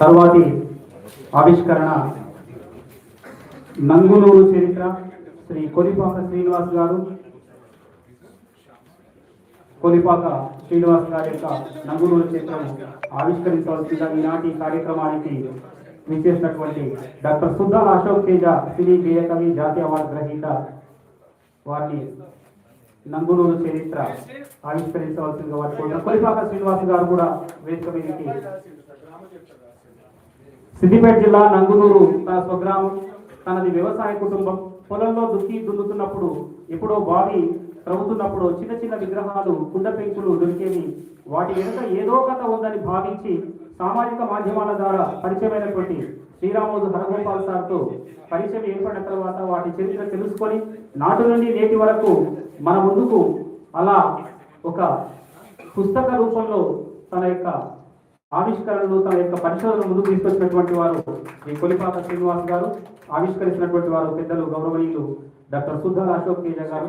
తర్వాతి ఆవిష్కరణ నంగునూరు చరిత్ర శ్రీ కొలిపాక శ్రీనివాస్ గారు. కొలిపాక శ్రీనివాస్ గారి యొక్క నంగునూరు చరిత్రను ఆవిష్కరించవలసిందిగా ఈనాటి కార్యక్రమానికి విచ్చేసినటువంటి డాక్టర్ సుద్దాల అశోక్ తేజ సినీ గేయకవి జాతీయ అవార్డు గ్రహీత వారిని నంగునూరు చరిత్ర ఆవిష్కరించవలసిందిగా వారి కొలిపాక శ్రీనివాస్ గారు కూడా వేదిక మీదకి సిద్దిపేట జిల్లా నంగునూరు తన స్వగ్రామం తనది వ్యవసాయ కుటుంబం. పొలంలో దుక్కి దున్నుతున్నప్పుడు ఎప్పుడో బావి త్రవ్వుతున్నప్పుడు చిన్న చిన్న విగ్రహాలు కుండ పెంకులు దొరికేవి. వాటి వెనుక ఏదో కథ ఉందని భావించి సామాజిక మాధ్యమాల ద్వారా పరిచయమైనటువంటి శ్రీరాముడు హరగోపాల్ సార్తో పరిచయం ఏర్పడిన తర్వాత వాటి చరిత్ర తెలుసుకొని నాటి నుండి నేటి వరకు మన ముందుకు అలా ఒక పుస్తక రూపంలో తన యొక్క ఆవిష్కరణలు తన యొక్క పరిశోధన ముందుకు తీసుకొచ్చినటువంటి వారు ఈ కొలిపాత శ్రీనివాస్ గారు ఆవిష్కరించినటువంటి వారు పెద్దలు గౌరవనీయులు డాక్టర్ సుద్దాల అశోక్ తేజ గారు.